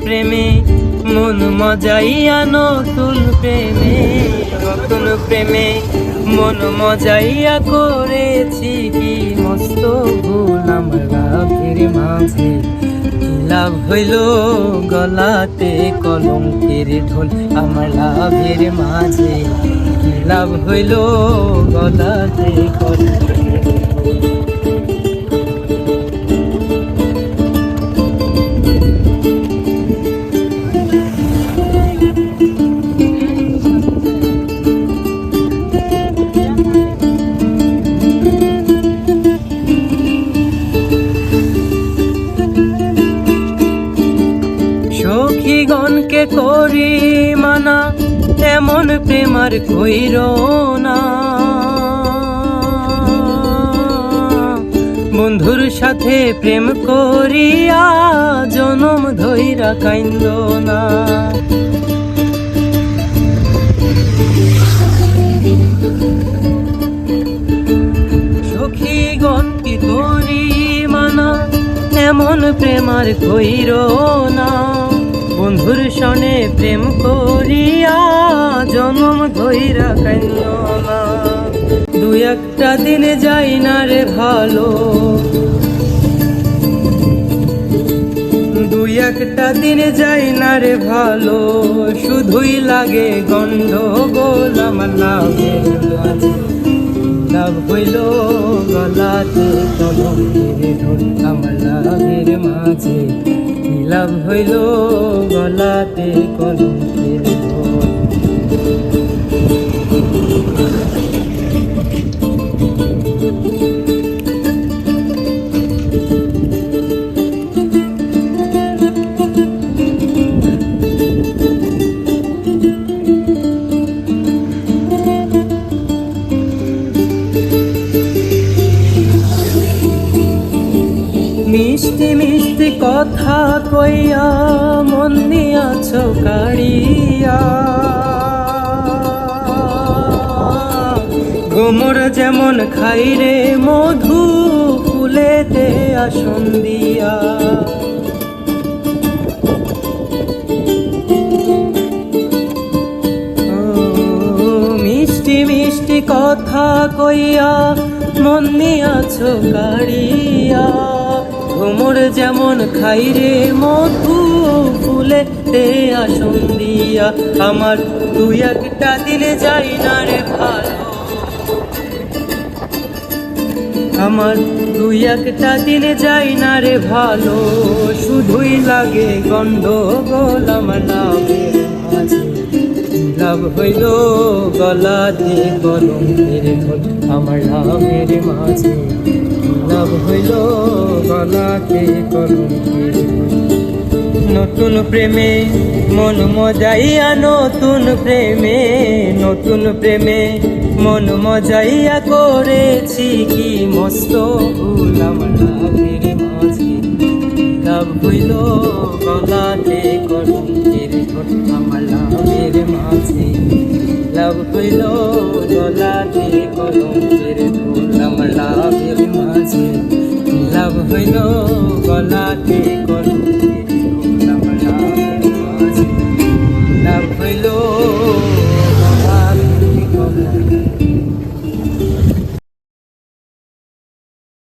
প্রেমে, মন মজাইয়া নতুন প্রেমে নতুন প্রেমে, মন মজাইয়া করেছি কি মস্ত ভুল। আমরা লাভের মাঝে লাভ হইল গলাতে কলঙ্কের ঢোল। আমার লাভের মাঝে লাভ হইল গলাতে কলঙ্কের করি মানা, এমন প্রেমার কইর না। বন্ধুর সাথে প্রেম করিয়া জনম ধৈরা কাইন্দ না। সখীগণ কি করি মানা, এমন প্রেমার কইর না। বন্ধুর সনে প্রেম করিয়া জনম ধৈরা কাইন্দ না। দু একটা দিন যাই না রে ভালো। দুই একটা দিন যাই না রে ভালো। শুধুই লাগে গন্ডগোল, আমার মাঝে লাভ হইল গলাতে লাভের মাঝে কি লাভ হইল গলাতে কলমের মিষ্টি মিষ্টি কথা কইয়া মন নিয়াছ কাড়িয়া গোমর যেমন খাই রে, মধু ফুলেতে আসন দিয়া। মিষ্টি মিষ্টি কথা কইয়া মন নিয়াছ কাড়িয়া ঘুমর যেমন খাই রে মধু ফুলে তে আসন দিয়া আমার তুই একটা দিলে যাই না রে ভালো। আমার দুই একটা দিলে যাই না রে ভালো, শুধুই লাগে গন্ডগোল আমার লাভের মাঝে। লাভ হইল গলাতে কলমের ঢোল আমার লাভের মাঝে। লাভ হইল কলমের নতুন প্রেমে মন মজাইয়া, নতুন প্রেমে নতুন প্রেমে মন মজাইয়া করেছি কি মস্ত ভুল আমার মাঝে। লাভ হইল গলাতে কলঙ্কের আমার লাভের মাঝে। লাভ হইল গলাতে কলঙ্কের ঠোঁট আমার লাভের মাঝে। হইল গলাতে।